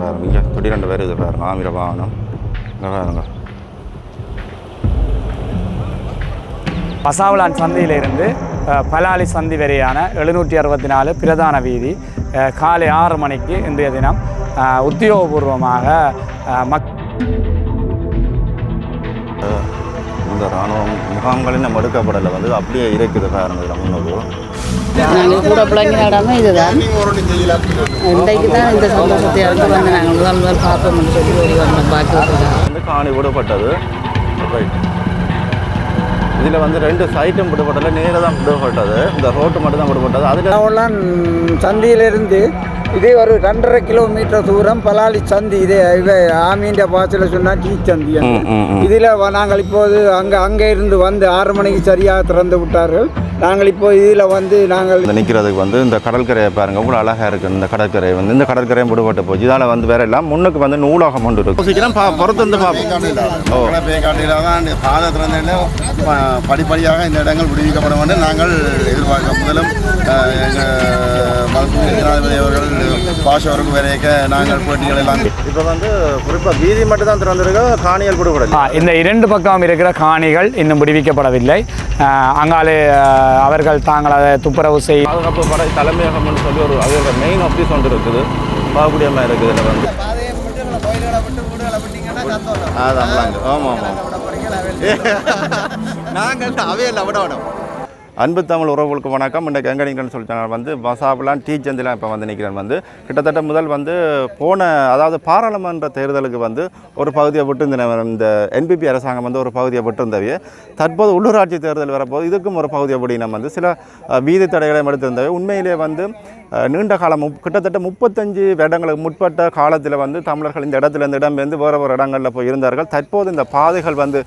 பாருங்க தொட்டி ரெண்டு பேர் இது பாருங்க. ஆமிர வாகனம். பாருங்க. பசாவலான் சந்தையிலிருந்து பலாலி சந்தி வரையான எழுநூற்றி அறுபத்தி நாலு பிரதான வீதி காலை ஆறு மணிக்கு இன்றைய தினம் உத்தியோகபூர்வமாக மக் இந்த இராணுவம் முகாம்களின் நம்ம எடுக்கப்படலை வந்து அப்படியே இருக்குது பாருங்க முன்னுக்கு. நாங்கள் கூட பிள்ளைங்க நடாம இதுதான். இன்றைக்கு தான் இந்த சந்தோஷத்தை இறந்து வந்து நாங்கள் முதல் முதல் பார்ப்போம்னு சொல்லி ஓடி வந்தோம் பாக்கி விட்டுருக்காங்க வந்து காணி விடப்பட்டது. ரைட் இதில் வந்து ரெண்டு சைட்டும் விடுபடலை நேராக தான் விடுபட்டது இந்த ரோட்டு மட்டும் தான் விடுபட்டது அதில் சந்தியிலிருந்து இதே ஒரு ரெண்டரை கிலோமீட்டர் தூரம் பலாலி சந்தி இதே இவ ஆமீண்ட பாசையில் சொன்னால் டீ சந்தி. இதில் வ- நாங்கள் இப்போது அங்கே அங்கே இருந்து வந்து ஆறு மணிக்கு சரியாக திறந்து விட்டார்கள். நாங்கள் இப்போ இதில் வந்து நாங்கள் இந்த நிற்கிறதுக்கு வந்து இந்த கடற்கரையை பாருங்க இவ்வளோ அழகாக இருக்குது இந்த கடற்கரை. வந்து இந்த கடற்கரையும் விடுபட்டு போச்சு. இதால் வந்து வேற எல்லாம் முன்னுக்கு வந்து நூலகம் கொண்டு இருக்கு. சீக்கிரம் பா பொறுத்து வந்து பார்ப்போம் படிப்படியாக இந்த இடங்கள் விடுவிக்கப்படும் என்று நாங்கள் எதிர்பார்க்கிறோம். முதலும் மருத்துவ அவர்கள் பாஷா அவர்கள் வரைக்க நாங்கள் போட்டிகள் எல்லாம். இப்போ வந்து குறிப்பாக வீதி மட்டும் தான் திறந்திருக்கு காணிகள் விடுபடல இந்த இரண்டு பக்கம் இருக்கிற காணிகள் இன்னும் விடுவிக்கப்படவில்லை. அஹ், அங்காலே அவர்கள் தாங்கள் அதை துப்புரவு செய் பாதுகாப்பு படை தலைமையகம்னு சொல்லி ஒரு அது மெயின் ஆஃபீஸ் ஒன்று இருக்குது. மாதிரி இருக்குது இதில் வந்து. அதான் ஆமாம் ஆமாம். நாங்கள் அவையில் விட விடும் அன்பு தமிழ் உறவுகளுக்கு வணக்கம். இன்றைக்கு எங்கே சொல்லிட்டு நான் வந்து வசாபெலாம் டீச்சந்திலாம் இப்போ வந்து நிற்கிறேன் வந்து. கிட்டத்தட்ட முதல் வந்து போன அதாவது பாராளுமன்ற தேர்தலுக்கு வந்து ஒரு பகுதியை விட்டு இந்த இந்த என்பிபி அரசாங்கம் வந்து ஒரு பகுதியை விட்டிருந்தவையே. தற்போது உள்ளூராட்சி தேர்தல் வரப்போது இதுக்கும் ஒரு பகுதியை விடி நம்ம வந்து. சில வீதி தடைகளை எடுத்திருந்தவை உண்மையிலே வந்து நீண்ட காலம் கிட்டத்தட்ட முப்பத்தஞ்சு இடங்களுக்கு முற்பட்ட காலத்தில் வந்து தமிழர்கள் இந்த இடத்துல இந்த இடம் வந்து வேறு வேறு இடங்களில் போய் இருந்தார்கள். தற்போது இந்த பாதைகள் வந்து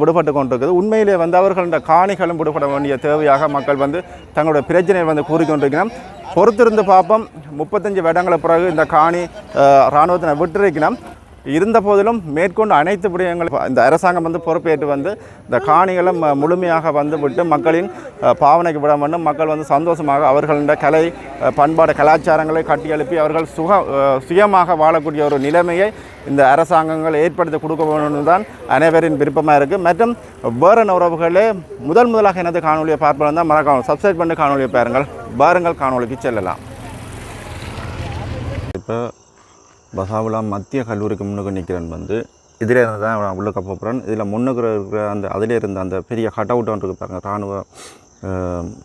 விடுபட்டு கொண்டிருக்குது. உண்மையிலே வந்து அவர்கள காணிகளும் விடுபட வேண்டிய தேவையாக மக்கள் வந்து தங்களுடைய பிரச்சனையை வந்து கூறிக்கொண்டிருக்கிறோம் பொறுத்திருந்து பார்ப்போம். முப்பத்தஞ்சு வருடங்களுக்கு பிறகு இந்த காணி இராணுவத்தினை விட்டுருக்கணும் இருந்த போதிலும் மேற்கொண்டு அனைத்து விடயங்களும் இந்த அரசாங்கம் வந்து பொறுப்பேற்று வந்து இந்த காணிகளை ம- முழுமையாக வந்து விட்டு மக்களின் பாவனைக்கு விட வேண்டும். மக்கள் வந்து சந்தோஷமாக அவர்களின் கலை பண்பாடு கலாச்சாரங்களை கட்டியெழுப்பி அவர்கள் சுக சுயமாக வாழக்கூடிய ஒரு நிலைமையை இந்த அரசாங்கங்கள் ஏற்படுத்தி கொடுக்க வேண்டும் தான் அனைவரின் விருப்பமாக இருக்குது மற்றும் வேறு உறவுகளே முதல் முதலாக எனது காணொலியை பார்ப்பது தான் மறக்காமல் சப்ஸ்கிரைப் பண்ணி காணொலியை பாருங்கள். பாருங்கள் காணொலிக்கு செல்லலாம். இப்போ பசாவுலா மத்திய கல்லூரிக்கு முன்னுக்கு நிற்கிறேன் வந்து இதில் இருந்து தான் நான் உள்ளுக்க போகிறேன் இதில் முன்னுக்கு இருக்கிற அந்த அதிலே இருந்த அந்த பெரிய கட் அவுட் இருக்குது பாருங்கள் இராணுவ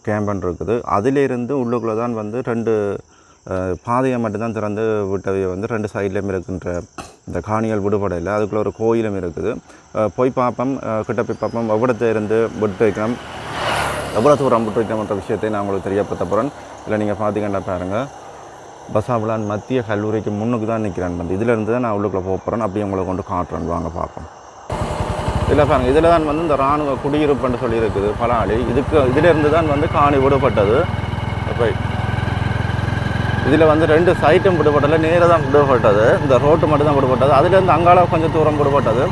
கேம்பன் இருக்குது. அதிலிருந்து உள்ளுக்குள்ளே தான் வந்து ரெண்டு பாதையை மட்டும்தான் திறந்து விட்டவையை வந்து ரெண்டு சைட்லேயும் இருக்கின்ற இந்த காணிகள் விடுபடையில் அதுக்குள்ளே ஒரு கோயிலும் இருக்குது. போய் பார்ப்போம் கிட்ட போய் பார்ப்போம் எவ்வளோத்தை இருந்து விட்டு வைக்கணும் எவ்வளோ தூரம் விட்டு வைக்கணுன்ற விஷயத்தை நான் உங்களுக்கு தெரியப்படுத்த போகிறேன் இல்லை நீங்கள் பார்த்தீங்கன்னா பாருங்கள் பசாபுலான் மத்திய கல்லூரிக்கு முன்னுக்கு தான் நிற்கிறேன் வந்து இதிலேருந்து தான் நான் உள்ளுக்குள்ளே போகிறேன் அப்படியே உங்களை கொண்டு காட்டுறேன். வாங்க பார்ப்போம். இதில் பாருங்கள் இதில் தான் வந்து இந்த இராணுவ குடியிருப்புன்னு சொல்லியிருக்குது பலாளி இதுக்கு இதிலேருந்து தான் வந்து காணி விடுபட்டது. இப்போ இதில் வந்து ரெண்டு சைட்டும் விடுபட்டல நேராக தான் விடுபட்டது. இந்த ரோட்டு மட்டும் தான் விடுபட்டது. அதுலேருந்து அங்கால கொஞ்சம் தூரம் விடுபட்டது.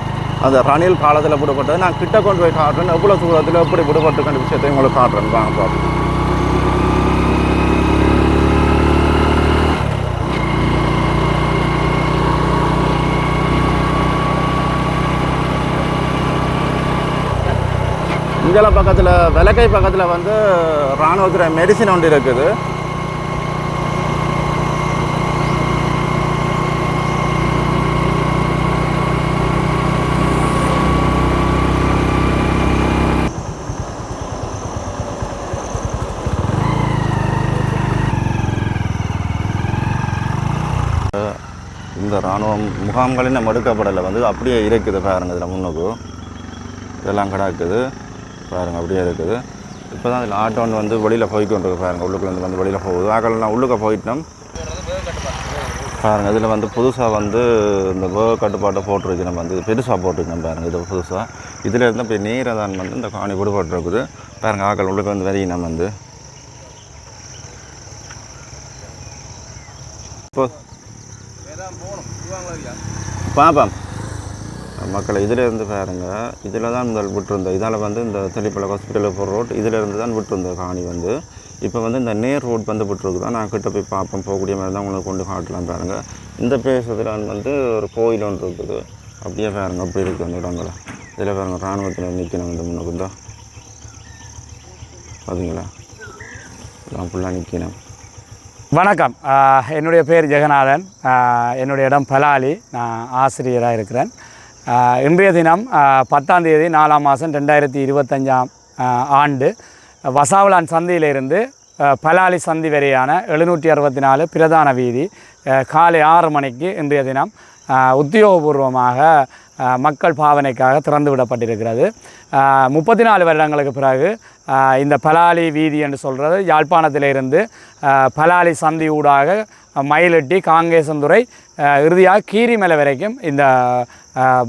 அந்த ரணில் காலத்தில் விடுபட்டது. நான் கிட்ட கொண்டு போய் காட்டுறேன். எவ்வளோ தூரத்தில் எப்படி விடுபட்டுக்கிற விஷயத்தையும் உங்களுக்கு காட்டுறேன். வாங்க பார்ப்போம். இங்கெல்லாம் பக்கத்தில் விளக்கை பக்கத்தில் வந்து இராணுவத்துறை மெடிசின் ஒன்று இருக்குது. இந்த இராணுவம் முகாம்களின் நம்ம எடுக்கப்படலை வந்து அப்படியே இருக்குது பாருங்கள் இதில் முன்னுக்கு. இதெல்லாம் கிடக்குது. பாருங்க அப்படியே இருக்குது. இப்போ தான் இதில் ஆட்டோ ஒன்று வந்து வெளியில் போய்க்கொண்டு பாருங்கள் பாருங்க உள்ளுக்குள்ள வந்து வெளியில் போகுது. ஆக்கள்லாம் உள்ளுக்க போயிட்டோம். பாருங்கள் இதில் வந்து புதுசாக வந்து இந்த வேக கட்டுப்பாட்டை போட்டிருக்கு நம்ம வந்து பெருசாக போட்டிருக்கோம் பாருங்கள் இது புதுசாக இதில் இருந்து இப்போ நேராக தான் வந்து இந்த காணி விடுபட்டுருக்குது. பாருங்க ஆக்கள் உள்ளுக்கு வந்து வரையும் நம்ம வந்து. இப்போ பாப்பா மக்களை இதிலேருந்து பாருங்க. இதில் தான் முதல் விட்டுருந்தோம் இதால் வந்து இந்த தெளிப்பள ஹாஸ்பிட்டலுக்கு போகிற ரோட் இதிலேருந்து தான் விட்டுருந்தோம் காணி வந்து. இப்போ வந்து இந்த நேர் ரோட் வந்து விட்டுருக்குதா? நான் கிட்ட போய் பார்ப்போம். போகக்கூடிய மாதிரி தான் உங்களுக்கு கொண்டு காட்டலாம் பாருங்கள் இந்த பிரதேசத்தில் வந்து ஒரு கோயில் ஒன்று இருக்குது. அப்படியே பாருங்க அப்படி இருக்குது அந்த இடங்கள. இதில் பாருங்கள் இராணுவத்தில் நிற்கணும் இந்த முன்னுக்கு தான் பார்த்தீங்களா நான் ஃபுல்லாக நிற்கணும் வணக்கம். என்னுடைய பேர் ஜெகநாதன். என்னுடைய இடம் பலாலி. நான் ஆசிரியராக இருக்கிறேன். இன்றைய தினம் பத்தாம் தேதி நாலாம் மாதம் ரெண்டாயிரத்தி இருபத்தஞ்சாம் ஆண்டு வசாவலான் சந்தையிலிருந்து பலாலி சந்தி வரையான எழுநூற்றி அறுபத்தி நாலு பிரதான வீதி காலை ஆறு மணிக்கு இன்றைய தினம் உத்தியோகபூர்வமாக மக்கள் பாவனைக்காக திறந்து விடப்பட்டிருக்கிறது. முப்பத்தி நாலு வருடங்களுக்கு பிறகு இந்த பலாலி வீதி என்று சொல்கிறது யாழ்ப்பாணத்திலிருந்து பலாலி சந்தி ஊடாக மயிலட்டி காங்கேசந்துறை இறுதியாக கீரிமலை வரைக்கும் இந்த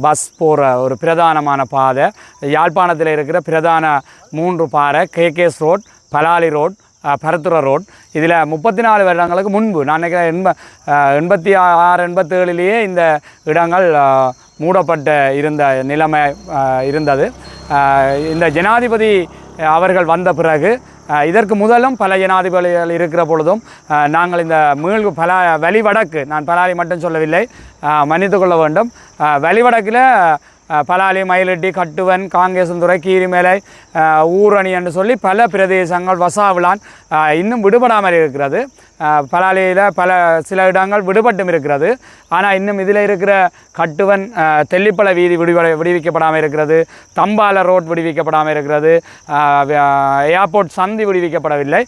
பஸ் போகிற ஒரு பிரதானமான பாதை. யாழ்ப்பாணத்தில் இருக்கிற பிரதான மூன்று பாறை கேகேஎஸ் ரோட் பலாலி ரோட் அஹ் பரத்துற ரோட் இதில் முப்பத்தி நாலு வருடங்களுக்கு முன்பு நான் நினைக்கிறேன் எண்ப எண்பத்தி ஆறு எண்பத்தேழுலேயே இந்த இடங்கள் மூடப்பட்ட இருந்த நிலைமை இருந்தது. இந்த ஜனாதிபதி அவர்கள் வந்த பிறகு இதற்கு முதலும் பல ஜனாதிபதிகள் இருக்கிற பொழுதும் நாங்கள் இந்த மீள் பல வழிவடக்கு நான் பலாலி மட்டும் சொல்லவில்லை மன்னித்து கொள்ள வேண்டும் அஹ், வழிவடக்கில் பலாலி மயிலட்டி கட்டுவன் காங்கேசந்துறை கீரிமேலை ஊரணி என்று சொல்லி பல பிரதேசங்கள் வசாவிலான் இன்னும் விடுபடாமல் இருக்கிறது. பலாலியில் பல சில இடங்கள் விடுபட்டும் இருக்கிறது. ஆனால் இன்னும் இதில் இருக்கிற கட்டுவன் தெல்லிப்பழ வீதி விடுபட விடுவிக்கப்படாமல் இருக்கிறது. தம்பால ரோட் விடுவிக்கப்படாமல் இருக்கிறது. ஏர்போர்ட் சந்தி விடுவிக்கப்படவில்லை.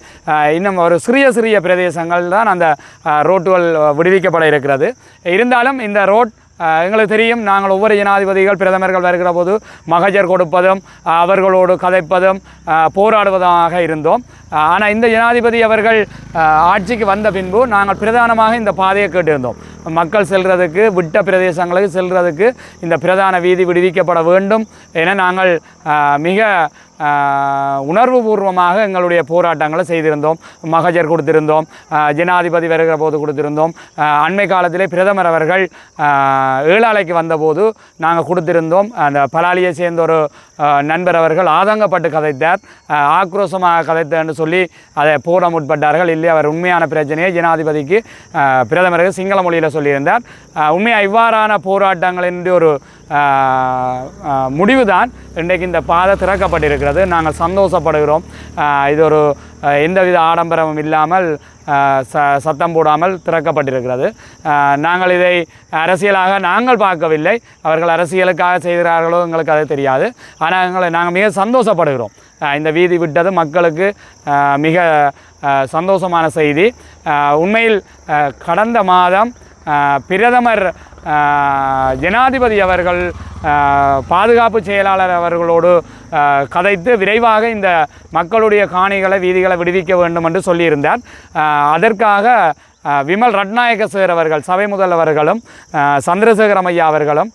இன்னும் ஒரு சிறிய சிறிய பிரதேசங்கள் தான் அந்த ரோட்டுகள் விடுவிக்கப்பட இருக்கிறது. இருந்தாலும் இந்த ரோட் எங்களுக்கு தெரியும் நாங்கள் ஒவ்வொரு ஜனாதிபதிகள் பிரதமர்கள் வருகிற போது மகஜர் கொடுப்பதும் அவர்களோடு கதைப்பதும் போராடுவதாக இருந்தோம். ஆனால் இந்த ஜனாதிபதி அவர்கள் ஆட்சிக்கு வந்த பின்பு நாங்கள் பிரதானமாக இந்த பாதையை கேட்டிருந்தோம். மக்கள் செல்கிறதுக்கு விட்ட பிரதேசங்களுக்கு செல்கிறதுக்கு இந்த பிரதான வீதி விடுவிக்கப்பட வேண்டும் என நாங்கள் மிக உணர்வு உணர்வுபூர்வமாக எங்களுடைய போராட்டங்களை செய்திருந்தோம். மகஜர் கொடுத்திருந்தோம் ஜனாதிபதி வருகிற போது கொடுத்திருந்தோம். அண்மை காலத்திலே பிரதமர் அவர்கள் ஏழாலைக்கு வந்தபோது நாங்கள் கொடுத்திருந்தோம். அந்த பலாலியை சேர்ந்த ஒரு நண்பர் அவர்கள் ஆதங்கப்பட்டு கதைத்தார். ஆக்ரோஷமாக கதைத்தேன்னு சொல்லி அதை போட முற்பட்டார்கள். இல்லை அவர் உண்மையான பிரச்சனையை ஜனாதிபதிக்கு பிரதமருக்கு சிங்கள மொழியில் சொல்லியிருந்தார். உண்மையாக இவ்வாறான போராட்டங்களின் ஒரு முடிவுதான் இன்றைக்கு இந்த பாதை திறக்கப்பட்டிருக்கிறது. நாங்கள் சந்தோஷப்படுகிறோம். இது ஒரு எந்தவித ஆடம்பரமும் இல்லாமல் ச சத்தம் போடாமல் திறக்கப்பட்டிருக்கிறது. நாங்கள் இதை அரசியலாக நாங்கள் பார்க்கவில்லை. அவர்கள் அரசியலுக்காக செய்கிறார்களோ எங்களுக்கு அது தெரியாது. ஆனால் எங்களை நாங்கள் மிக சந்தோஷப்படுகிறோம். இந்த வீதி விட்டது மக்களுக்கு மிக சந்தோஷமான செய்தி. உண்மையில் கடந்த மாதம் பிரதமர் ஜனாதிபதி அவர்கள் பாதுகாப்பு செயலாளர் அவர்களோடு கதைத்து விரைவாக இந்த மக்களுடைய காணிகளை வீதிகளை விடுவிக்க வேண்டும் என்று சொல்லியிருந்தார். அதற்காக விமல் ரட்நாயக சார் அவர்கள் சபை முதல்வர்களும் சந்திரசேகரம் ஐயா அவர்களும்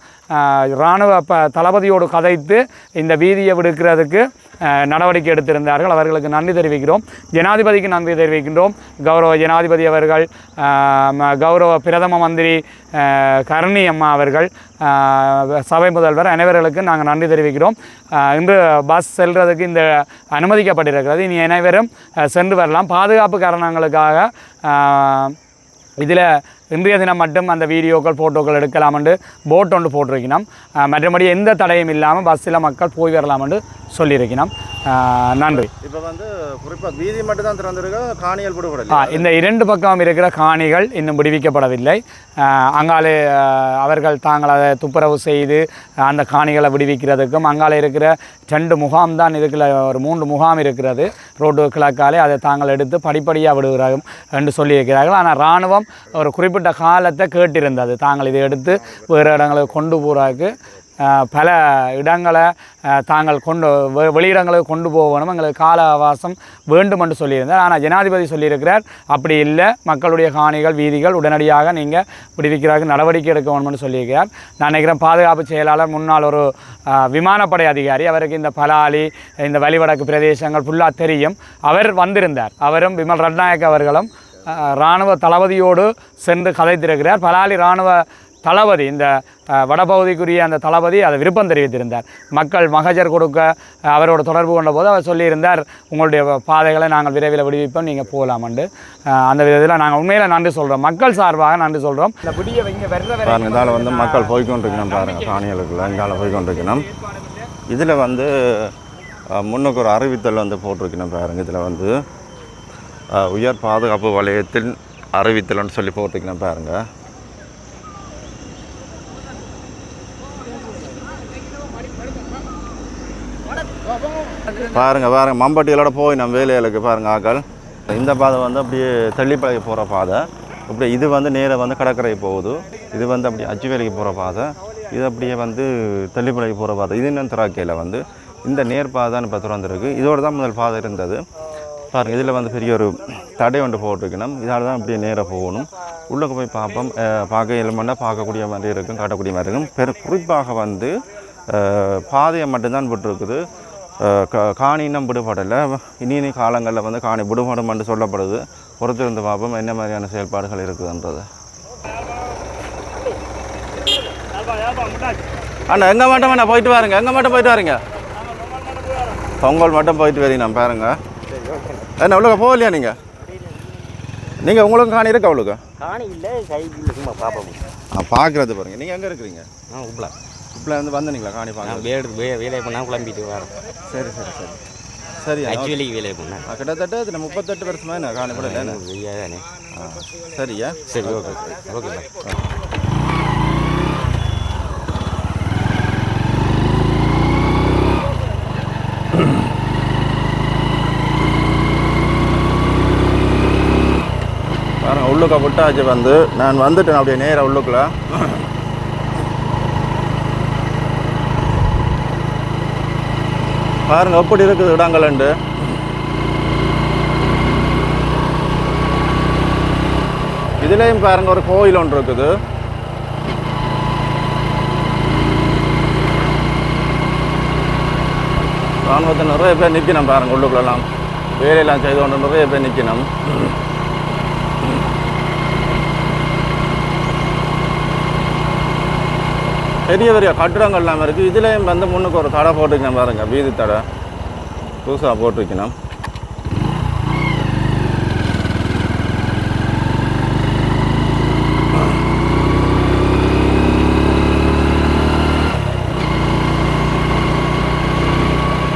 இராணுவ ப தளபதியோடு கதைத்து இந்த வீதியை விடுக்கிறதுக்கு நடவடிக்கை எடுத்திருந்தார்கள். அவர்களுக்கு நன்றி தெரிவிக்கிறோம். ஜனாதிபதிக்கு நன்றி தெரிவிக்கின்றோம். கௌரவ ஜனாதிபதி அவர்கள் ம- கௌரவ பிரதம மந்திரி ஆஹ் கருணி அம்மா அவர்கள் சபை முதல்வர் அனைவர்களுக்கு நாங்கள் நன்றி தெரிவிக்கிறோம். இன்று பஸ் செல்றதுக்கு இந்த அனுமதிக்கப்பட்டிருக்கிறது. இனி அனைவரும் சென்று வரலாம். பாதுகாப்பு காரணங்களுக்காக இதில் இன்றைய தினம் மட்டும் அந்த வீடியோக்கள் ஃபோட்டோக்கள் எடுக்கலாம் என்று போட் ஒன்று போட்டிருக்கணும் மற்றபடி எந்த தடையும் இல்லாமல் பஸ்ஸில் மக்கள் போய் வரலாம் என்று சொல்லியிருக்கணும் நன்றி. இப்போ வந்து குறிப்பாக வீதி மட்டும் தான் திறந்திருக்கா காணிகள் விடுபடல இந்த இரண்டு பக்கம் இருக்கிற காணிகள் இன்னும் விடுவிக்கப்படவில்லை. அங்காலே அவர்கள் தாங்கள் அதை துப்புரவு செய்து அந்த காணிகளை விடுவிக்கிறதுக்கும் அங்காலே இருக்கிற ரெண்டு முகாம் தான் இதுக்குள்ள ஒரு மூன்று முகாம் இருக்கிறது. ரோட்டு கிழக்காலே அதை தாங்கள் எடுத்து படிப்படியாக விடுகிறார்கள் என்று சொல்லியிருக்கிறார்கள். ஆனால் இராணுவம் ஒரு குறிப்பிட்ட காலத்தை கேட்டிருந்தது. தாங்கள் இதை எடுத்து வேறு இடங்களுக்கு கொண்டு போகிறாக்கு பல இடங்களை தாங்கள் கொண்டு வெளியிடங்களுக்கு கொண்டு போகணும் எங்களுக்கு கால அவகாசம் வேண்டும் என்று சொல்லியிருந்தார். ஆனால் ஜனாதிபதி சொல்லியிருக்கிறார் அப்படி இல்லை. மக்களுடைய காணிகள் வீதிகள் உடனடியாக நீங்கள் விடுவிக்கிறதுக்கு நடவடிக்கை எடுக்க வேணும்னு சொல்லியிருக்கிறார். நான் நினைக்கிறேன் பாதுகாப்பு செயலாளர் முன்னாள் ஒரு விமானப்படை அதிகாரி. அவருக்கு இந்த பலாலி இந்த வழிவடக்கு பிரதேசங்கள் ஃபுல்லாக தெரியும். அவர் வந்திருந்தார். அவரும் விமல் ரட்நாயக் அவர்களும் இராணுவ தளபதியோடு சென்று கதைத்திருக்கிறார். பலாலி இராணுவ தளபதி இந்த வடபகுதிக்குரிய அந்த தளபதி அதை விருப்பம் தெரிவித்திருந்தார். மக்கள் மகஜர் கொடுக்க அவரோட தொடர்பு கொண்ட போது அவர் சொல்லியிருந்தார் உங்களுடைய பாதைகளை நாங்கள் விரைவில் விடுவிப்போம் நீங்கள் போகலாமண்டு அந்த விதத்தில் நாங்கள் உண்மையில் நன்றி சொல்கிறோம் மக்கள் சார்பாக நன்றி சொல்கிறோம் இந்த விடிய வைங்க வர்ற பாருங்க இதால் வந்து மக்கள் போய்க்கொண்டிருக்கணும் பாருங்க காணிகளுக்குள்ள. இங்கால போய்க்கொண்டிருக்கணும் இதில் வந்து முன்னுக்கு ஒரு அறிவித்தல் வந்து போட்டிருக்கணும் பாருங்க இதில் வந்து. உயர் பாதுகாப்பு வலயத்தின் அறிவித்தலன்னு சொல்லி போட்டிருக்கணும் பாருங்க. பாருங்க பாருங்க மம்பட்டிகளோட போய் நம்ம வேலைகளுக்கு பாருங்க ஆக்கள். இந்த பாதை வந்து அப்படியே தெள்ளிப்பழகி போகிற பாதை. இப்படி இது வந்து நேராக வந்து கடற்கரை போகுது. இது வந்து அப்படியே அச்சுவேலிக்கு போகிற பாதை. இது அப்படியே வந்து தெள்ளிப்பழகி போகிற பாதை. இது இன்னும் திராக்கையில் வந்து இந்த நேர் பாதைன்னு இப்போ திறந்துருக்கு இதோடு தான் முதல் பாதை இருந்தது. பாருங்கள் இதில் வந்து பெரிய ஒரு தடை ஒன்று போட்டிருக்கணும். இதால் தான் அப்படியே நேராக போகணும். உள்ளே போய் பார்ப்போம். பார்க்க எலுமெண்டா பார்க்கக்கூடிய மாதிரி இருக்கும் காட்டக்கூடிய மாதிரி இருக்கும். பெரு குறிப்பாக வந்து பாதையை மட்டும்தான் விட்டுருக்குது. கா காணி இன்னும் விடுபடலை. இனி இனி காலங்களில் வந்து காணி விடுபடும் என்று சொல்லப்படுது. பொறுத்திருந்து பார்ப்போம் என்ன மாதிரியான செயல்பாடுகள் இருக்குதுன்றது. அண்ணா எங்கே மட்டும் வேணா போயிட்டு வாருங்க. எங்கே மட்டும் போயிட்டு வாருங்க? பொங்கல் மட்டும் போயிட்டு வரீங்க நான் பாருங்க. என்ன அவ்வளோக்கா போகலையா நீங்கள் நீங்கள் உங்களுக்கு காணி இருக்கா அவ்வளோக்கா? காணி இல்லை சைக்கிள் சும்மா பார்ப்போம். பார்க்குறது பாருங்க. நீங்கள் எங்கே இருக்கிறீங்க? ஆ உப்பலா. இப்போ வந்து வந்தீங்களா காணி நான் பார்க்க வேடு வே வேலையை பண்ணால் குழம்பிட்டு வரேன். சரி சரி சரி. சரி ஆக்சுவலி வேலையை பண்ணேன் கிட்டத்தட்ட இது முப்பத்தெட்டு வருஷமா என்ன காணி கூட இல்லை சரியா? சரி ஓகே ஓகே நான் பாருங்க உள்ளுக்க விட்டாச்சு வந்து நான் வந்துட்டேன் அப்படியே நேராக உள்ளுக்குள்ள. பாருங்க எப்படி இருக்குது இடங்கள்ண்டு இதுலேயும் பாருங்க ஒரு கோயில் ஒன்று இருக்குது. ராணுவத்தை நிறைய பேர் நிற்கணும் பாருங்க உள்ளுக்குள்ளெல்லாம். வேலையெல்லாம் செய்து கொண்டு நிறைய பேர் நிற்கணும் பெரிய பெரிய கட்டிடங்கள் எல்லாம் இருக்குது இதுலேயும் வந்து முன்னுக்கு ஒரு தடை போட்டுக்கணும் பாருங்கள் வீதி தடை. புதுசாக போட்டுருக்கணும்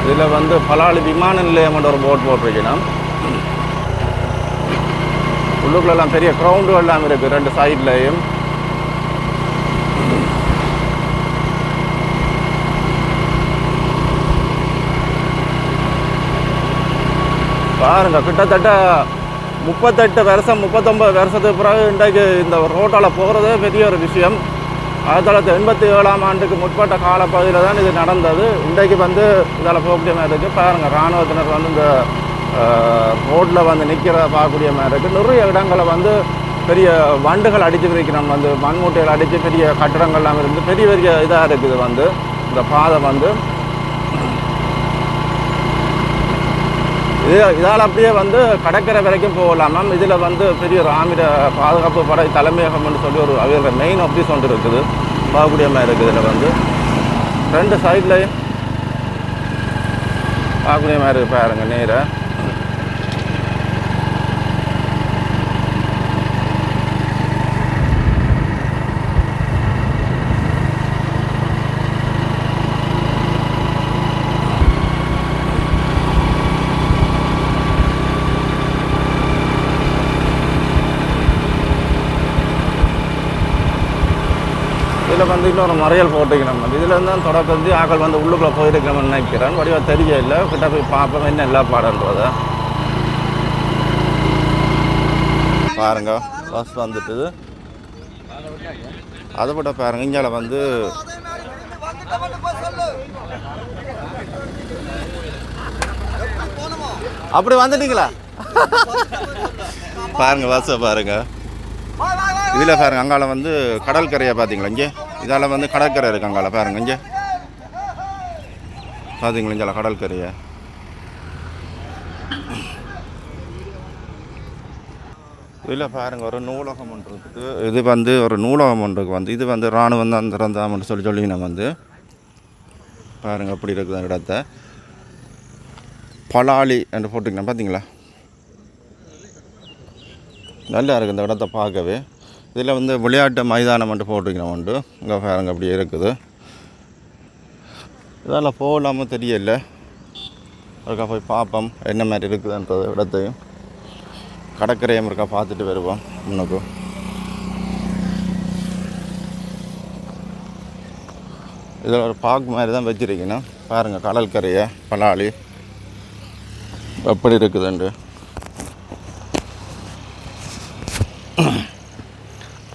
இதில் வந்து பலாலி விமான நிலையம் ஒரு போட் போட்டிருக்கணும் உள்ளுக்குள்ளெல்லாம் பெரிய கிரவுண்டுகள் இருக்குது ரெண்டு சைட்லேயும் பாருங்க கிட்டத்தட்ட முப்பத்தெட்டு வருஷம் முப்பத்தொம்பது வருஷத்துக்கு பிறகு இன்றைக்கு இந்த ரோட்டால் போகிறதே பெரிய ஒரு விஷயம். ஆயிரத்தி தொள்ளாயிரத்தி எண்பத்தி ஏழாம் ஆண்டுக்கு முற்பட்ட காலப்பகுதியில் தான் இது நடந்தது. இன்றைக்கு வந்து இதால் போகக்கூடிய மாதிரி இருக்குது பாருங்கள் இராணுவத்தினர் வந்து இந்த ரோட்டில் வந்து நிற்கிற பார்க்கக்கூடிய மாதிரி இருக்குது நிறைய இடங்களை வந்து பெரிய வண்டுகள் அடித்து விரிக்கிறோம் வந்து மண்மூட்டைகள் அடித்து பெரிய கட்டிடங்கள்லாம் இருந்து பெரிய பெரிய இதாக இருக்குது வந்து இந்த பாதை வந்து. இது இதால் அப்படியே வந்து கடற்கரை வரைக்கும் போகலாம். மேம் இதில் வந்து பெரிய ஒரு ஆமிர பாதுகாப்பு படை தலைமையகம்னு சொல்லி ஒரு அவங்களோட மெயின் ஆஃபீஸ் ஒன்று இருக்குது. பார்க்கக்கூடிய மாதிரி இருக்குது இதில் வந்து. ரெண்டு சைட்லையும் பார்க்கக்கூடிய மாதிரி இருக்கு பாருங்கள் நேராக இன்னொரு மறையல் போட்டுக்கணும். இதில் தான் தொடக்கந்து ஆக்கள் வந்து உள்ளுக்குள்ளே போயிருக்கணும்னு நினைக்கிறேன். வடிவாக தெரிய இல்லை கிட்ட போய் பார்ப்போம் என்ன எல்லா பாடன்றதை பாருங்க. பஸ் வந்துட்டுது அதை விட பாருங்க. இங்கே வந்து அப்படி வந்துட்டீங்களா? பாருங்க வாச பாருங்க. இதில் பாருங்க அங்கால வந்து கடற்கரையை பார்த்தீங்களா இங்கே? இதால் வந்து கடற்கரை இருக்காங்களா பாருங்க இங்கே. பார்த்தீங்களா இங்கே கடற்கரையை? இதில் பாருங்க ஒரு நூலகம் ஒன்று இருக்குது. இது வந்து ஒரு நூலகம் ஒன்றுக்கு வந்து. இது வந்து இராணுவம் தான் திறந்தாமன்னு சொல்லி சொல்லி நம்ம வந்து. பாருங்க அப்படி இருக்குது அந்த இடத்த. பலாலி என்று போட்டுக்கலாம் பார்த்தீங்களா நல்லா இருக்குது இந்த இடத்த பார்க்கவே. இதில் வந்து விளையாட்டு மைதானம் மட்டும் போட்டிருக்கணும் உண்டு. இங்கே பாருங்க அப்படியே இருக்குது. இதெல்லாம் போகலாமல் தெரியல. ஒருக்கா போய் பார்ப்போம் என்ன மாதிரி இருக்குதுன்றது இடத்தையும். கடற்கரையும் இருக்கா பார்த்துட்டு வருவோம் முன்னுக்கு. இதில் ஒரு பார்க் மாதிரி தான் வச்சுருக்கணும். பாருங்கள் கடற்கரையை பலாளி எப்படி இருக்குதுண்டு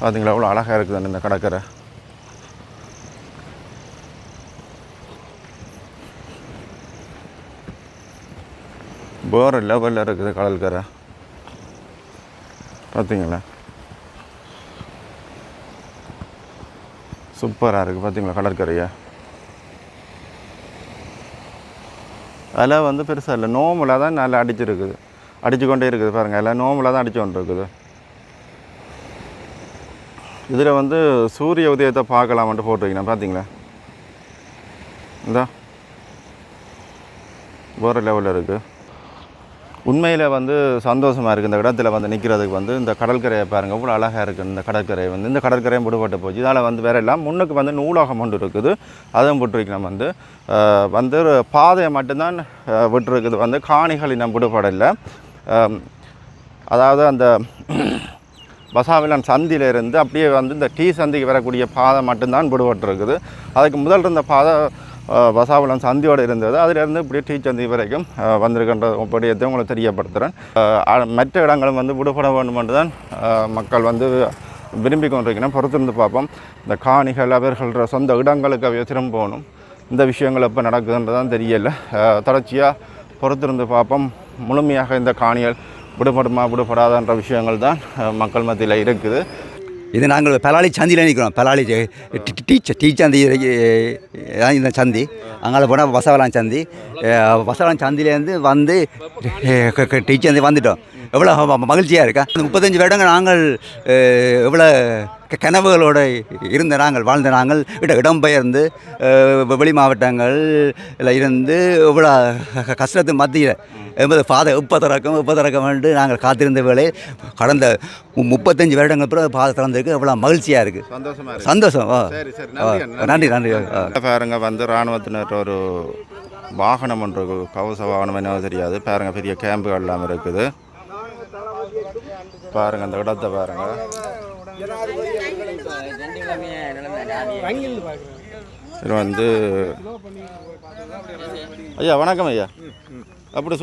பார்த்தீங்களா எவ்வளோ அழகாக இருக்குது இந்த கடற்கரை? வேறு லெவலில் இருக்குது கடற்கரை. பார்த்தீங்களா சூப்பராக இருக்குது பார்த்தீங்களா கடற்கரையை? அதெல்லாம் வந்து பெருசாக இல்லை. நோம்பில் தான் நல்லா அடிச்சிருக்குது. அடிச்சு கொண்டே இருக்குது பாருங்கள் எல்லாம் நோம்பில் தான் அடிச்சு கொண்டு இருக்குது இதில் வந்து சூரிய உதயத்தை பார்க்கலாம்ட்டு போட்டு வைக்கணும் பார்த்தீங்களா? இந்தா. வேறு லெவலில் இருக்குது உண்மையில் வந்து சந்தோஷமாக இருக்குது இந்த இடத்துல வந்து நிற்கிறதுக்கு வந்து இந்த கடற்கரையை பாருங்கள் இவ்வளோ அழகாக இருக்குது இந்த கடற்கரை வந்து. இந்த கடற்கரையும் விடுபட்டு போச்சு. இதால் வந்து வேற எல்லாம் முன்னுக்கு வந்து நூலகம் ஒன்று இருக்குது. அதுவும் விட்டுருக்கலாம் வந்து. வந்து பாதையை மட்டும்தான் விட்டுருக்குது. வந்து காணிகள் இன்னும் விடுபடலை. அதாவது அந்த பசாவிலான் சந்தியிலிருந்து அப்படியே வந்து இந்த டீ சந்திக்கு வரக்கூடிய பாதை மட்டும்தான் விடுபட்டுருக்குது. அதுக்கு முதல் இருந்த பாதை அஹ், சந்தியோடு இருந்தது. அதிலிருந்து இப்படியே டீ சந்தி வரைக்கும் வந்திருக்கின்ற படியத்தை உங்களுக்கு தெரியப்படுத்துகிறேன் மற்ற இடங்களும் வந்து விடுபட வேண்டும் என்று தான் மக்கள் வந்து விரும்பி கொண்டிருக்கிறேன் பொறுத்திருந்து பார்ப்போம். இந்த காணிகள் அவர்கள சொந்த இடங்களுக்கு அவைய திரும்பணும் இந்த விஷயங்கள் எப்போ நடக்குதுன்றதான் தெரியல. தொடர்ச்சியாக பொறுத்திருந்து பார்ப்போம். முழுமையாக இந்த காணிகள் விடுபடுமா விடுபடாதன்ற விஷயங்கள் தான் மக்கள் மத்தியில் இருக்குது. இது நாங்கள் பலாளி சந்தியில் நிற்கிறோம் பலாளி டீச்சர் டீச்சர் இந்த சந்தி. அங்கே போனால் வசவலாம் சந்தி. அஹ், வசவலாம் சந்திலேருந்து வந்து அஹ், க- வந்துட்டோம். எவ்வளோ மகிழ்ச்சியாக இருக்கா? முப்பத்தஞ்சு வருடங்கள் நாங்கள் எவ்வளோ கனவுகளோட இருந்த நாங்கள் வாழ்ந்த நாங்கள் இட இடம்பெயர்ந்து வெளி மாவட்டங்களில் இருந்து இவ்வளோ கஷ்டத்து மத்தியில் எமது பாதை எப்போ திறக்கும் எப்போ திறக்கும் என்று நாங்கள் காத்திருந்த வேளை கடந்த முப்பத்தஞ்சு வருடங்கள் பிறகு பாதை திறந்திருக்கு. எவ்வளோ மகிழ்ச்சியாக இருக்குது சந்தோஷமா சந்தோஷம். நன்றி நன்றி. பாருங்க வந்து இராணுவத்தினர் ஒரு வாகனம் ஒன்று. கவச வாகனம் என்ன தெரியாது. பாருங்க பெரிய கேம்புகள் எல்லாம் இருக்குது. பாருங்க அந்த இடத்த பாருங்க. இது வந்து ஐயா வணக்கம் ஐயா. அப்படி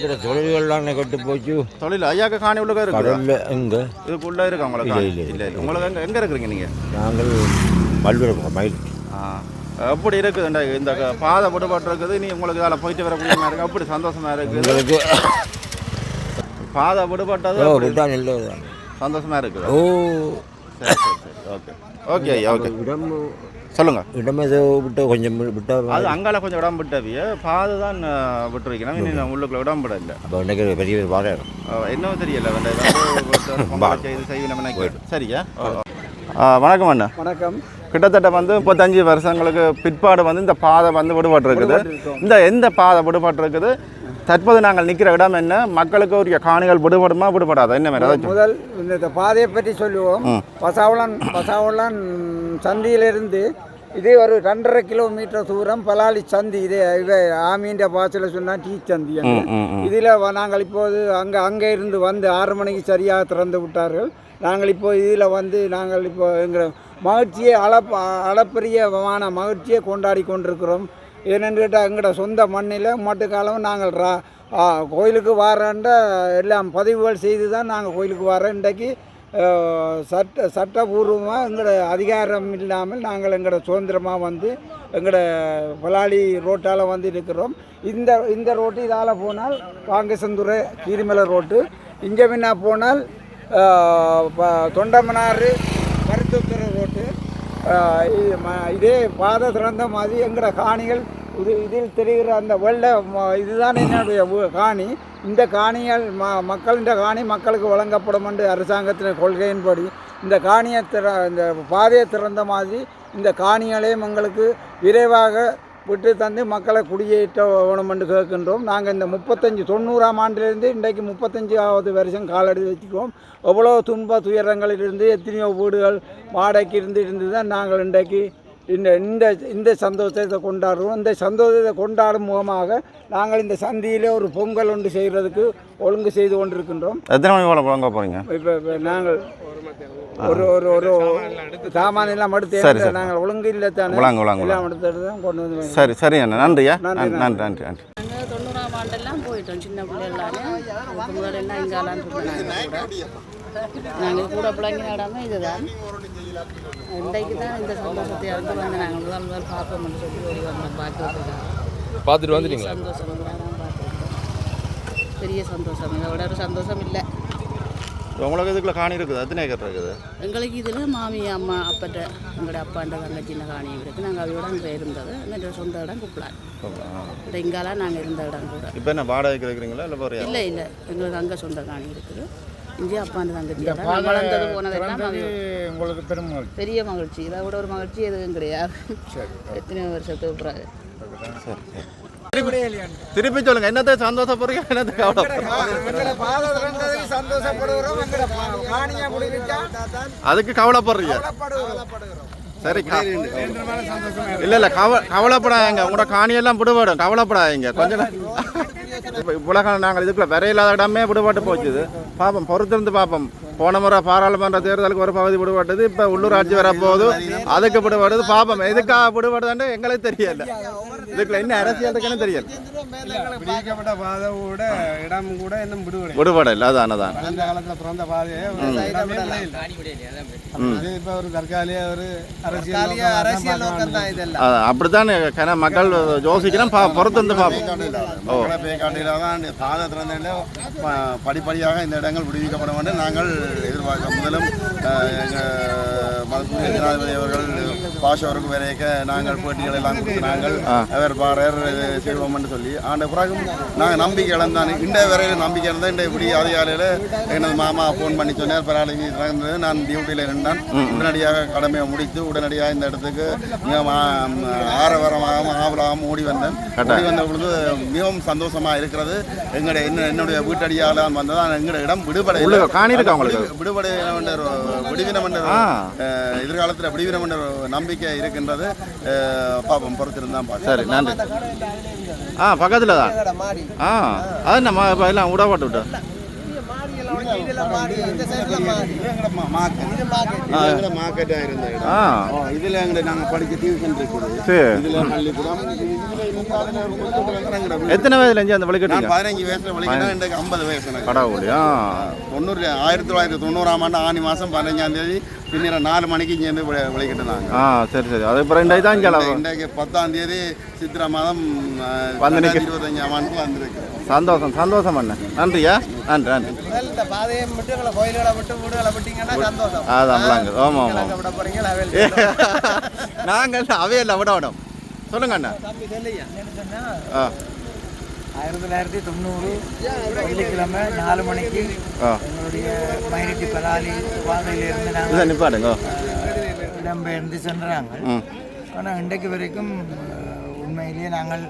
பிற தொழில்கள்லாம் கெட்டு போச்சு தொழில் ஐயாக்கு காணி உள்ள இருக்கு? எங்க? இதுக்குள்ள இருக்கு உங்களுக்கு இல்லை, உங்களுக்கு எங்க எங்க இருக்கிறீங்க நீங்க? நாங்கள் மல்விரம் மயில். ஆ. எப்படி இருக்குது இந்த பாதை விடுபட்டு இருக்குது நீ உங்களுக்கு அதில் போயிட்டு வரக்கூடிய மாதிரி அப்படி சந்தோஷமா இருக்குது. எங்களுக்கு பாதை விடுபட்டது சந்தோஷமா இருக்குது. ஓ. சரி சரி சரி. ஓகே ஓகே ஐயா ஓகே இடம் சொல்லுங்க. இடம் ஏதோ விட்டு கொஞ்சம் விட்டா அது அங்கால கொஞ்சம் இடம் விட்டவிய பாதை தான் விட்டு வைக்கணும் இன்னும் உள்ளுக்குள்ள இடம் விட இல்லை அப்போ இன்னைக்கு பெரிய பெரிய வாழை என்னவோ தெரியல வேண்டாம். ஏதாவது ஒருத்தர் பொங்கல் செய்து செய்யணும் நினைக்கிறேன் சரியா? வணக்கம் அண்ணா. வணக்கம். கிட்டத்தட்ட வந்து முப்பத்தஞ்சு வருஷங்களுக்கு பிற்பாடு வந்து இந்த பாதை வந்து விடுபட்டிருக்குது. இந்த எந்த பாதை விடுபட்டிருக்குது? தற்போது நாங்கள் நிற்கிற இடம் என்ன? மக்களுக்கு ஒரு காணிகள் விடுபடுமா விடுபடாதா? என்ன மாதிரி? முதல் இந்த பாதையை பற்றி சொல்லுவோம். பசாவளன் பசாவளன் சந்தியிலிருந்து இது ஒரு ரெண்டரை கிலோமீட்டர் தூரம் பலாலி சந்தி. இது இவ ஆமீன்ற பாசையில் சொன்னால் டீ சந்தி. இதில் நாங்கள் இப்போது அங்கே அங்கே இருந்து வந்து ஆறு மணிக்கு சரியாக திறந்து விட்டார்கள். நாங்கள் இப்போ இதில் வந்து நாங்கள் இப்போ எங்கள் மகிழ்ச்சியை அளப் அளப்பரியமான மகிழ்ச்சியை கொண்டாடி கொண்டிருக்கிறோம். ஏனென்று கேட்டால் எங்களோட சொந்த மண்ணில் மட்டுக்காலம் நாங்கள் ரா கோயிலுக்கு வாரண்ட எல்லாம் பதிவுகள் செய்து தான் நாங்கள் கோயிலுக்கு வரோம் இன்றைக்கு சட்ட சட்டபூர்வமாக எங்களோட அதிகாரம் இல்லாமல் நாங்கள் எங்களோட சுதந்திரமாக வந்து எங்களோட பலாலி ரோட்டால் வந்து இருக்கிறோம் இந்த இந்த ரோட்டு இதால் போனால் வாங்கசந்துறை கீரிமலை ரோட்டு. இங்கே முன்னா போனால் தொண்டமனாறு கருத்துத்துறை இதே பாதை திறந்த மாதிரி எங்கிற காணிகள் இது இதில் தெரிகிற அந்த வெள்ள இதுதான் என்னுடைய காணி. இந்த காணிகள் ம மக்களின் காணி மக்களுக்கு வழங்கப்படும் என்று அரசாங்கத்தின் கொள்கையின்படி இந்த காணியை திற இந்த பாதையை திறந்த மாதிரி இந்த காணிகளையும் எங்களுக்கு விரைவாக விட்டு தந்து மக்களை குடியேற்ற வேணுமென்று கேட்கின்றோம். நாங்கள் இந்த முப்பத்தஞ்சு தொண்ணூறாம் ஆண்டிலிருந்து இன்றைக்கு முப்பத்தஞ்சாவது வருஷம் காலடி வச்சுக்கிறோம் எவ்வளோ துன்ப துயரங்களிலிருந்து எத்தனையோ வீடுகள் வாடகைக்கு இருந்து இருந்து தான் நாங்கள் இன்றைக்கு இந்த இந்த இந்த சந்தோஷத்தை கொண்டாடுறோம். இந்த சந்தோஷத்தை கொண்டாடும் முகமாக நாங்கள் இந்த சந்தியிலே ஒரு பொங்கல் ஒன்று செய்கிறதுக்கு ஒழுங்கு செய்து கொண்டிருக்கின்றோம். எத்தனை மணி போல வாங்க போகிறீங்க இப்போ நாங்கள் ஒரு ஒரு ஒரு சாமான் எல்லாம் எடுத்து சரி, சரி. நாங்கள் ஒழுங்கு இல்லை தானே? விளாங்க விளாங்க எல்லாம் எடுத்து தான் கொண்டு வந்து. சரி சரி அண்ணா. நன்றியா நன்றி, நன்றி நன்றி. தொண்ணூறாம் ஆண்டெல்லாம் போயிட்டோம் சின்ன பிள்ளைகளானே அதுக்கு முதலெல்லாம் இங்காலான்னு இருக்கோம் நாங்கள் கூட. பிள்ளைங்க நடாமல் இதுதான். இன்றைக்கு தான் இந்த சந்தோஷத்தை இறந்து வந்து நாங்கள் முதல் முதல் பார்ப்போம்னு சொல்லி ஓடி வந்தோம் பார்க்கறதுக்கு பார்த்துட்டு வந்துட்டீங்களா? சந்தோஷம். பெரிய சந்தோஷம். இதை விட ஒரு சந்தோஷம் இல்லை. உங்களுக்கு இதுக்குள்ள காணி இருக்குது. எத்தனை ஏக்கர் இருக்குது? எங்களுக்கு இதில் மாமி அம்மா அப்பட்ட எங்களோட அப்பாண்ட தங்கச்சின்ன காணி இருக்குது. நாங்கள் அவையோட அங்கே இருந்தது. எங்களோட சொந்த இடம் குப்பலான் இந்த இங்காலாம் நாங்கள் இருந்த இடம் கூட. இப்போ என்ன வாடகைக்கு இருக்கிறீங்களா இல்லை போறியா இல்லை இல்லை. எங்களுக்கு அங்கே சொந்த காணி இருக்குது. இங்கே அப்பாண்ட தங்கச்சி வளர்ந்தது போனதெல்லாம். உங்களுக்கு பெரிய மகிழ்ச்சி. இதை விட ஒரு மகிழ்ச்சி எதுவும் கிடையாது. எத்தனை வருஷத்துக்கு பிறகு. திருப்பி சொல்லுங்க என்னத்தை சந்தோஷப்படுறீங்க என்னத்தை கவலைப்படுறீங்க? அதுக்கு கவலைப்படுறீங்க. சரி இல்ல இல்ல கவ கவலைப்படாதீங்க. உங்களோட காணியெல்லாம் விடுபடும். கவலைப்படாதீங்க. கொஞ்சம் இப்போ உலகம் நாங்கள் இதுக்குள்ள விரையில்லாத இடமே விடுபட்டு போச்சுது. பார்ப்போம் பொறுத்திருந்து பார்ப்போம் போன முறை பாராளுமன்ற தேர்தலுக்கு ஒரு பகுதி விடுபட்டது. இப்போ உள்ளூராட்சி வரப்போகுது. அதுக்கு விடுபடுது. பார்ப்போம் எதுக்காக விடுபடுதுன்னு எங்களுக்கு தெரியல. இதுக்குள்ள என்ன அரசியல் இருக்குன்னு தெரியல. பிடிக்கப்பட்ட பாதை கூட இடம் கூட இன்னும் விடுவில்லை விடுபட இல்லை அதான் அதான். அந்த காலத்துல பிறந்த பாதையே இப்ப ஒரு தற்காலிக ஒரு அரசியல் அரசியல் நோக்கம் தான் இதெல்லாம். அப்படித்தான் கன மக்கள் யோசிக்கிறோம் பா பொறுத்திருந்து பார்ப்போம். பாதை திறந்ததில் படிப்படியாக இந்த இடங்கள் விடுவிக்கப்பட வேண்டும் நாங்கள் எதிர்பார்க்க முதலும் எங்கள் மருத்துவ ஜனாதிபதி அவர்கள் பாஷவருக்கு வரைக்க நாங்கள் போட்டிகள் எல்லாம் கொடுத்து நாங்கள் அவர் பாரர் இது செய்வோம் என்று சொல்லி. ஆண்ட பிறகு நாங்கள் நம்பிக்கை இழந்தான். இந்த வரையில் நம்பிக்கை இருந்தால் இந்த இப்படி அதிகாலையில் எனது மாமா ஃபோன் பண்ணி சொன்னார் பரவாயில்லை திறந்தது நான் டியூட்டியில் இருந்தான். உடனடியாக கடமையை முடித்து உடனடியாக இந்த இடத்துக்கு மிக ஆரவாரமாக ஆவலாகவும் ஓடி வந்தேன். ஓடி வந்த பொழுது மிகவும் சந்தோஷமா இருக்கிறது. எங்களுடைய என்ன என்னுடைய வீட்டடியால் வந்ததான் எங்களுடைய இடம் விடுபட? விடுபட விடுவினம் என்ற எதிர்காலத்தில் விடுவினம் என்ற நம்பிக்கை இருக்கின்றது. பாப்போம் பொறுத்திருந்தான் சரி. நன்றி. ஆ பக்கத்தில் தான் ஆ அது நம்ம இப்போ எல்லாம் விடப்பட்டு விட்டோம் மார்க்கெட்டாக இதுல எங்களை நாங்க படிச்ச டியூஷன் இருக்குது இதுல பள்ளிக்கூடம் எத்தனை வயதுல இருந்து அந்த பதினஞ்சு வயசுல இன்றைக்கு ஐம்பது வயசு தொண்ணூறு ஆயிரத்தி தொள்ளாயிரத்தி தொண்ணூறாம் ஆண்டு ஆணி மாசம் பதினஞ்சாம் தேதி பின்னிர நாலு மணிக்கு இங்கேருந்து விளை- விளைக்கிட்டு நாங்கள் ஆ சரி சரி. அது அப்புறம் தான் இங்கே இன்றைக்கு பத்தாம் தேதி சித்திரை மாதம் வந்து இருபத்தஞ்சாம் ஆண்டு வந்திருக்கு. சந்தோஷம் சந்தோஷம் அண்ணே. நன்றியா நன்றி நன்றி. இந்த பாதையை விட்டு எங்களை கோயில்களை விட்டு வீடுகளை விட்டீங்கன்னா சந்தோஷம். அதான் ஆமாம் ஆமாம் நாங்கள் அவையில் விட விடும் சொல்லுங்க அண்ணா. தம்பி தெரியலையா ஆ. ஆயிரத்தி தொள்ளாயிரத்தி தொண்ணூறு வெள்ளிக்கிழமை நாலு மணிக்கு எங்களுடைய மைனிட்டி பலாலி பாதையிலிருந்து நாங்கள் நிப்பாடுங்க இடம்பெயர்ந்து சென்றாங்க. ஆனால் இன்றைக்கு வரைக்கும் உண்மையிலேயே நாங்கள்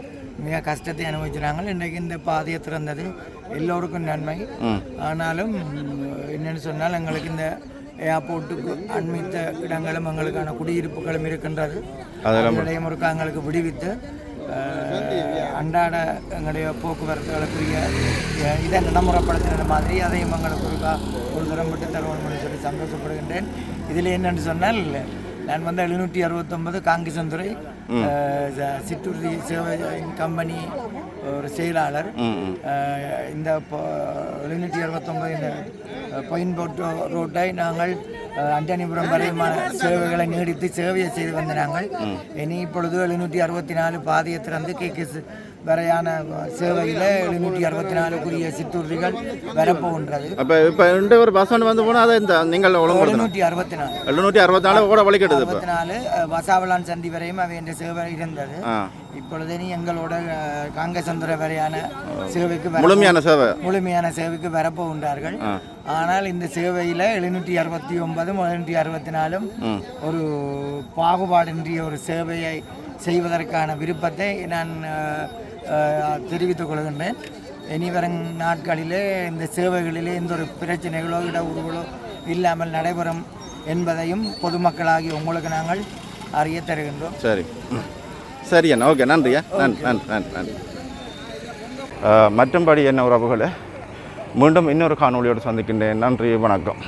மிக கஷ்டத்தை அனுபவிச்சினாங்க இன்றைக்கு இந்த பாதையை திறந்தது எல்லோருக்கும் நன்மை. ஆனாலும் என்னென்னு சொன்னால் எங்களுக்கு இந்த ஏர்போர்ட்டுக்கு அண்மித்த இடங்களும் எங்களுக்கான குடியிருப்புகளும் இருக்கின்றது. அதனுடைய முறுக்க எங்களுக்கு விடுவித்து அன்றாட எங்களுடைய போக்குவரத்துகளுக்குரிய இதை நடைமுறைப்படுத்துகிற மாதிரி அதையும் எங்களுக்கு ஒருக்கா ஒரு தரம் விட்டு தருவோம்னு சொல்லி சந்தோஷப்படுகின்றேன். இதில் என்னென்னு சொன்னால் நான் வந்து எழுநூற்றி அறுபத்தொன்பது காங்கிசந்துறை அஹ், ச- சிற்றுறுதி சேவை கம்பெனி ஒரு செயலாளர். இந்த எழுநூற்றி அறுபத்தொம்பது இந்த பொயின் போட் ரோட்டை நாங்கள் அண்டனிபுரம் வரையுமான சேவைகளை நீடித்து சேவையை செய்து வந்த நாங்கள். இனி இப்பொழுது எழுநூற்றி அறுபத்தி நாலு பாதையை திறந்து கேகேஸ் வரையான சேவையில் எழுநூற்றி அறுபத்தி நாலுக்குரிய சிற்றுறுதிகள் வரப்போகின்றது. அப்போ இப்போ ரெண்டு ஒரு பஸ் ஒன்று வந்து போனால் அதை இந்த நீங்கள் எழுநூற்றி அறுபத்தி நாலு எழுநூற்றி அறுபத்தி நாலு கூட வலிக்கெடுது இப்போ. அறுபத்தி நாலு வசாவலான் சந்தி வரையும் அவை என்ற சேவை இருந்தது. இப்பொழுது நீ எங்களோட காங்கசந்துர வரையான சேவைக்கு முழுமையான சேவை. முழுமையான சேவைக்கு வரப்போகின்றார்கள். ஆனால் இந்த சேவையில் எழுநூற்றி அறுபத்தி ஒன்பதும் எழுநூற்றி அறுபத்தி நாலும் ஒரு பாகுபாடின்றிய ஒரு சேவையை செய்வதற்கான விருப்பத்தை நான் தெரிவித்துக் கொள்கின்றேன். இனி வரும் நாட்களிலே இந்த சேவைகளிலே எந்த ஒரு பிரச்சனைகளோ இடஒருகளோ இல்லாமல் நடைபெறும் என்பதையும் பொதுமக்களாகி உங்களுக்கு நாங்கள் அறிய தருகின்றோம். சரி. சரி அண்ணா. ஓகே. நன்றியா நன்றி நன்றி நன்றி நன்றி. மற்றும்படி என்ன உறவுகளை? மீண்டும் இன்னொரு காணொளியோடு சந்திக்கின்றேன். நன்றி வணக்கம்.